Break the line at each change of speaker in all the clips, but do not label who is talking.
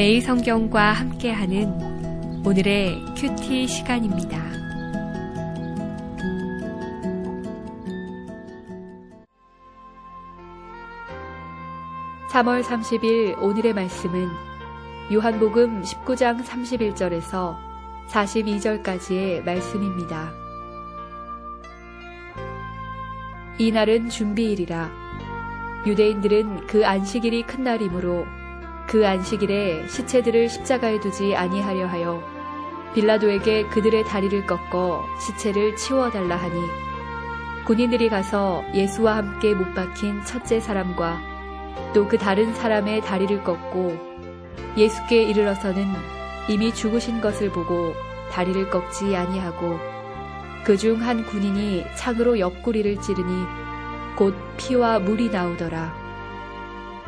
매일 성경과 함께하는 오늘의 큐티 시간입니다. (3월 30일) 오늘의 말씀은 요한복음 (19장 31절에서) (42절까지의) 말씀입니다. 이날은 준비일이라 유대인들은 그 안식일이 큰 날이므로 그 안식일에 시체들을 십자가에 두지 아니하려 하여 빌라도에게 그들의 다리를 꺾어 시체를 치워달라 하니 군인들이 가서 예수와 함께 못 박힌 첫째 사람과 또 그 다른 사람의 다리를 꺾고 예수께 이르러서는 이미 죽으신 것을 보고 다리를 꺾지 아니하고 그 중 한 군인이 창으로 옆구리를 찌르니 곧 피와 물이 나오더라.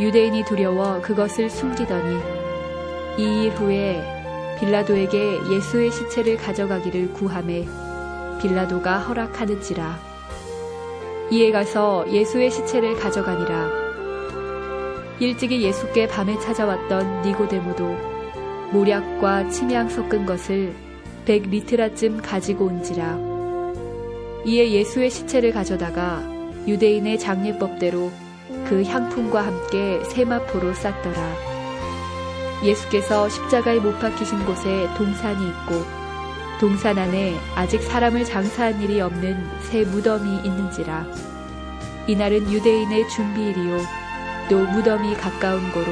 유대인이 두려워 그것을 숨기더니 이 일 후에 빌라도에게 예수의 시체를 가져가기를 구함에 빌라도가 허락하는지라. 이에 가서 예수의 시체를 가져가니라. 일찍이 예수께 밤에 찾아왔던 니고데모도 모략과 침향 섞은 것을 백 리트라쯤 가지고 온지라. 이에 예수의 시체를 가져다가 유대인의 장례법대로 그 향품과 함께 세마포로 쌌더라. 예수께서 십자가에 못 박히신 곳에 동산이 있고 동산 안에 아직 사람을 장사한 일이 없는 새 무덤이 있는지라. 이날은 유대인의 준비일이요 또 무덤이 가까운 고로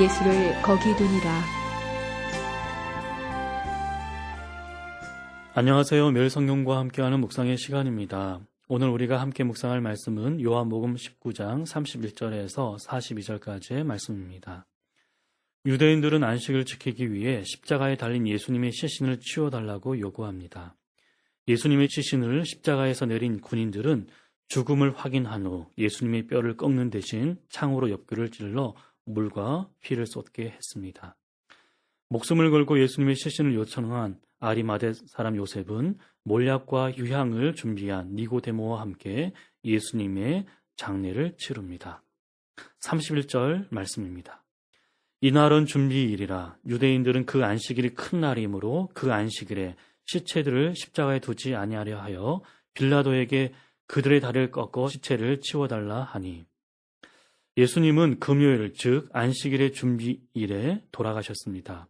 예수를 거기 두니라.
안녕하세요. 매일 성경과 함께하는 묵상의 시간입니다. 오늘 우리가 함께 묵상할 말씀은 요한복음 19장 31절에서 42절까지의 말씀입니다. 유대인들은 안식을 지키기 위해 십자가에 달린 예수님의 시신을 치워달라고 요구합니다. 예수님의 시신을 십자가에서 내린 군인들은 죽음을 확인한 후 예수님의 뼈를 꺾는 대신 창으로 옆구를 찔러 물과 피를 쏟게 했습니다. 목숨을 걸고 예수님의 시신을 요청한 아리마대 사람 요셉은 몰약과 유향을 준비한 니고데모와 함께 예수님의 장례를 치릅니다. 31절 말씀입니다. 이날은 준비일이라 유대인들은 그 안식일이 큰 날이므로 그 안식일에 시체들을 십자가에 두지 아니하려 하여 빌라도에게 그들의 다리를 꺾어 시체를 치워달라 하니 예수님은 금요일 즉 안식일의 준비일에 돌아가셨습니다.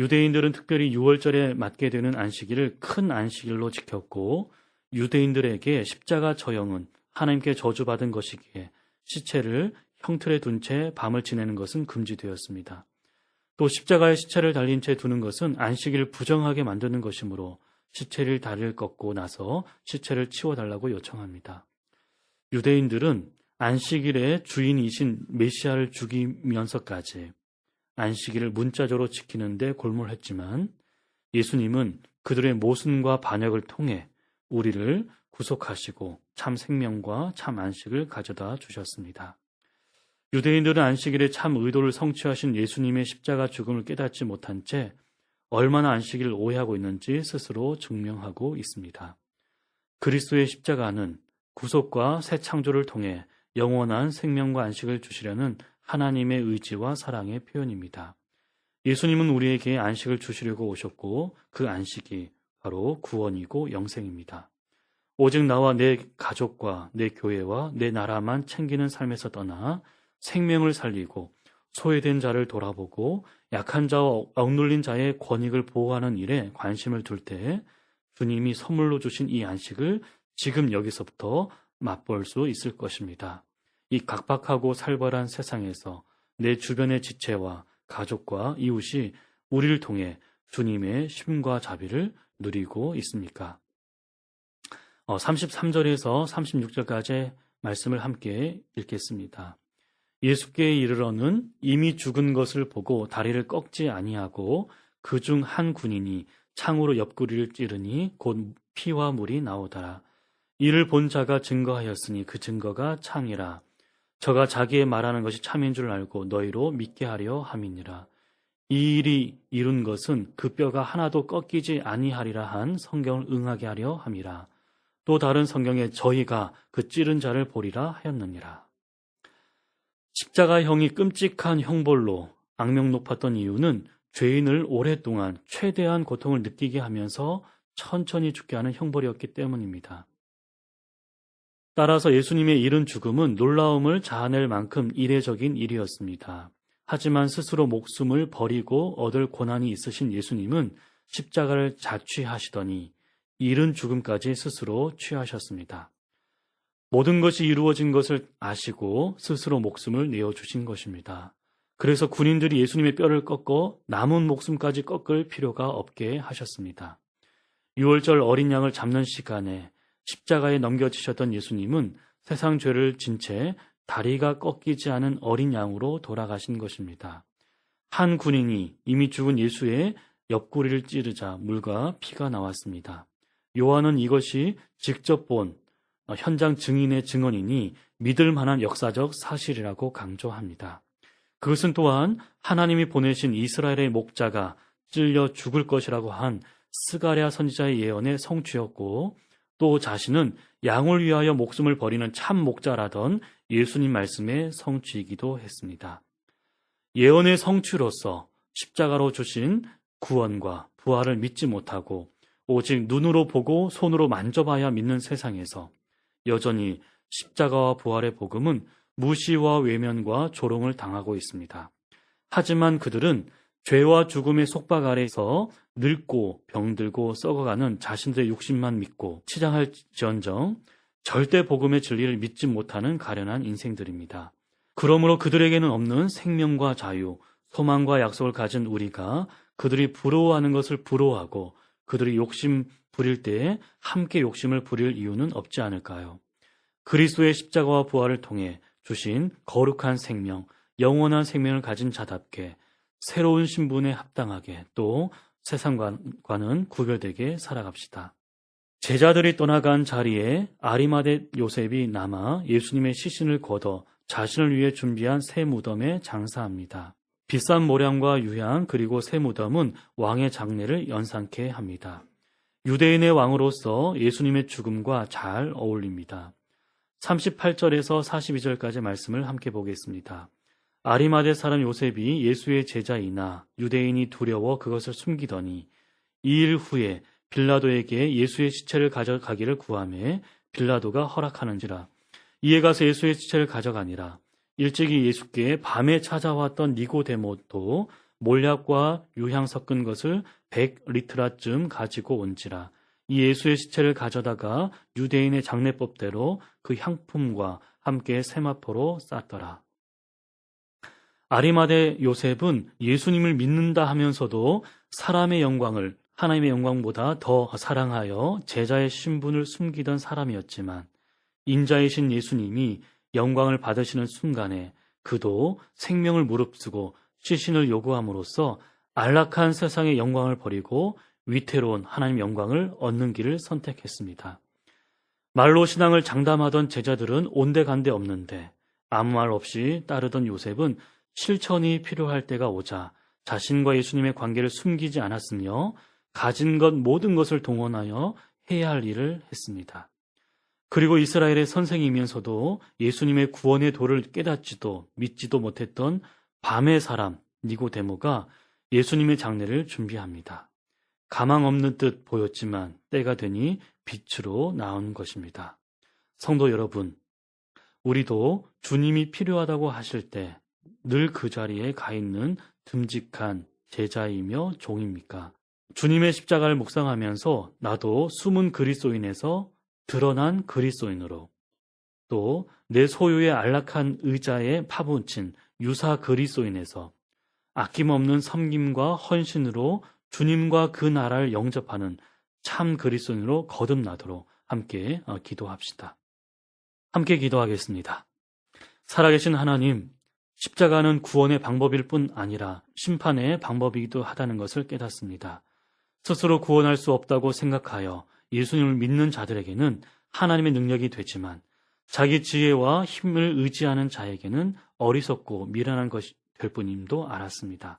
유대인들은 특별히 6월절에 맞게 되는 안식일을 큰 안식일로 지켰고 유대인들에게 십자가 저형은 하나님께 저주받은 것이기에 시체를 형틀에 둔 채 밤을 지내는 것은 금지되었습니다. 또 십자가에 시체를 달린 채 두는 것은 안식일을 부정하게 만드는 것이므로 시체를 다리를 꺾고 나서 시체를 치워달라고 요청합니다. 유대인들은 안식일의 주인이신 메시아를 죽이면서까지 안식일을 문자적으로 지키는데 골몰했지만 예수님은 그들의 모순과 반역을 통해 우리를 구속하시고 참 생명과 참 안식을 가져다 주셨습니다. 유대인들은 안식일에 참 의도를 성취하신 예수님의 십자가 죽음을 깨닫지 못한 채 얼마나 안식일을 오해하고 있는지 스스로 증명하고 있습니다. 그리스도의 십자가는 구속과 새 창조를 통해 영원한 생명과 안식을 주시려는 하나님의 의지와 사랑의 표현입니다. 예수님은 우리에게 안식을 주시려고 오셨고 그 안식이 바로 구원이고 영생입니다. 오직 나와 내 가족과 내 교회와 내 나라만 챙기는 삶에서 떠나 생명을 살리고 소외된 자를 돌아보고 약한 자와 억눌린 자의 권익을 보호하는 일에 관심을 둘 때 주님이 선물로 주신 이 안식을 지금 여기서부터 맛볼 수 있을 것입니다. 이 각박하고 살벌한 세상에서 내 주변의 지체와 가족과 이웃이 우리를 통해 주님의 쉼과 자비를 누리고 있습니까? 33절에서 어, 36절까지 말씀을 함께 읽겠습니다. 예수께 이르러는 이미 죽은 것을 보고 다리를 꺾지 아니하고 그 중 한 군인이 창으로 옆구리를 찌르니 곧 피와 물이 나오더라. 이를 본 자가 증거하였으니 그 증거가 참이라. 저가 자기의 말하는 것이 참인 줄 알고 너희로 믿게 하려 함이니라. 이 일이 이룬 것은 그 뼈가 하나도 꺾이지 아니하리라 한 성경을 응하게 하려 함이라. 또 다른 성경에 저희가 그 찌른 자를 보리라 하였느니라. 십자가형이 끔찍한 형벌로 악명 높았던 이유는 죄인을 오랫동안 최대한 고통을 느끼게 하면서 천천히 죽게 하는 형벌이었기 때문입니다. 따라서 예수님의 이른 죽음은 놀라움을 자아낼 만큼 이례적인 일이었습니다. 하지만 스스로 목숨을 버리고 얻을 고난이 있으신 예수님은 십자가를 자취하시더니 이른 죽음까지 스스로 취하셨습니다. 모든 것이 이루어진 것을 아시고 스스로 목숨을 내어주신 것입니다. 그래서 군인들이 예수님의 뼈를 꺾어 남은 목숨까지 꺾을 필요가 없게 하셨습니다. 6월절 어린 양을 잡는 시간에 십자가에 넘겨지셨던 예수님은 세상 죄를 진 채 다리가 꺾이지 않은 어린 양으로 돌아가신 것입니다. 한 군인이 이미 죽은 예수의 옆구리를 찌르자 물과 피가 나왔습니다. 요한은 이것이 직접 본 현장 증인의 증언이니 믿을 만한 역사적 사실이라고 강조합니다. 그것은 또한 하나님이 보내신 이스라엘의 목자가 찔려 죽을 것이라고 한 스가랴 선지자의 예언의 성취였고 또 자신은 양을 위하여 목숨을 버리는 참 목자라던 예수님 말씀의 성취이기도 했습니다. 예언의 성취로서 십자가로 주신 구원과 부활을 믿지 못하고 오직 눈으로 보고 손으로 만져봐야 믿는 세상에서 여전히 십자가와 부활의 복음은 무시와 외면과 조롱을 당하고 있습니다. 하지만 그들은 죄와 죽음의 속박 아래서 늙고 병들고 썩어가는 자신들의 욕심만 믿고 치장할지언정 절대 복음의 진리를 믿지 못하는 가련한 인생들입니다. 그러므로 그들에게는 없는 생명과 자유, 소망과 약속을 가진 우리가 그들이 부러워하는 것을 부러워하고 그들이 욕심 부릴 때에 함께 욕심을 부릴 이유는 없지 않을까요? 그리스도의 십자가와 부활을 통해 주신 거룩한 생명, 영원한 생명을 가진 자답게 새로운 신분에 합당하게 또 세상과는 구별되게 살아갑시다. 제자들이 떠나간 자리에 아리마대 요셉이 남아 예수님의 시신을 걷어 자신을 위해 준비한 새 무덤에 장사합니다. 비싼 모량과 유향 그리고 새 무덤은 왕의 장례를 연상케 합니다. 유대인의 왕으로서 예수님의 죽음과 잘 어울립니다. 38절에서 42절까지 말씀을 함께 보겠습니다. 아리마대 사람 요셉이 예수의 제자이나 유대인이 두려워 그것을 숨기더니 이 일 후에 빌라도에게 예수의 시체를 가져가기를 구하매 빌라도가 허락하는지라. 이에 가서 예수의 시체를 가져가니라. 일찍이 예수께 밤에 찾아왔던 니고데모도 몰약과 유향 섞은 것을 100리트라쯤 가지고 온지라. 이 예수의 시체를 가져다가 유대인의 장례법대로 그 향품과 함께 세마포로 쌌더라. 아리마대 요셉은 예수님을 믿는다 하면서도 사람의 영광을 하나님의 영광보다 더 사랑하여 제자의 신분을 숨기던 사람이었지만 인자이신 예수님이 영광을 받으시는 순간에 그도 생명을 무릅쓰고 시신을 요구함으로써 안락한 세상의 영광을 버리고 위태로운 하나님 영광을 얻는 길을 선택했습니다. 말로 신앙을 장담하던 제자들은 온데간데 없는데 아무 말 없이 따르던 요셉은 실천이 필요할 때가 오자 자신과 예수님의 관계를 숨기지 않았으며 가진 것 모든 것을 동원하여 해야 할 일을 했습니다. 그리고 이스라엘의 선생이면서도 예수님의 구원의 도를 깨닫지도 믿지도 못했던 밤의 사람 니고데모가 예수님의 장례를 준비합니다. 가망 없는 듯 보였지만 때가 되니 빛으로 나온 것입니다. 성도 여러분, 우리도 주님이 필요하다고 하실 때 늘 그 자리에 가 있는 듬직한 제자이며 종입니까? 주님의 십자가를 묵상하면서 나도 숨은 그리스도인에서 드러난 그리스도인으로 또 내 소유의 안락한 의자에 파묻힌 유사 그리스도인에서 아낌없는 섬김과 헌신으로 주님과 그 나라를 영접하는 참 그리스도인으로 거듭나도록 함께 어, 기도합시다. 함께 기도하겠습니다. 살아계신 하나님, 십자가는 구원의 방법일 뿐 아니라 심판의 방법이기도 하다는 것을 깨닫습니다. 스스로 구원할 수 없다고 생각하여 예수님을 믿는 자들에게는 하나님의 능력이 되지만 자기 지혜와 힘을 의지하는 자에게는 어리석고 미련한 것이 될 뿐임도 알았습니다.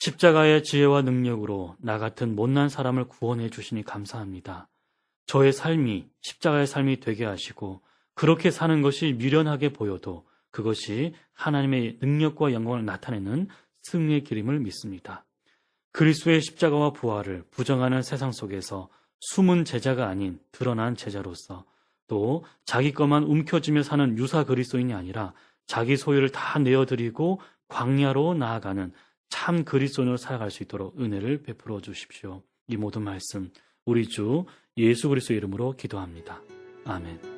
십자가의 지혜와 능력으로 나 같은 못난 사람을 구원해 주시니 감사합니다. 저의 삶이 십자가의 삶이 되게 하시고 그렇게 사는 것이 미련하게 보여도 그것이 하나님의 능력과 영광을 나타내는 승리의 길임을 믿습니다. 그리스도의 십자가와 부활을 부정하는 세상 속에서 숨은 제자가 아닌 드러난 제자로서 또 자기 것만 움켜쥐며 사는 유사 그리스도인이 아니라 자기 소유를 다 내어드리고 광야로 나아가는 참 그리스도인으로 살아갈 수 있도록 은혜를 베풀어 주십시오. 이 모든 말씀 우리 주 예수 그리스도 이름으로 기도합니다. 아멘.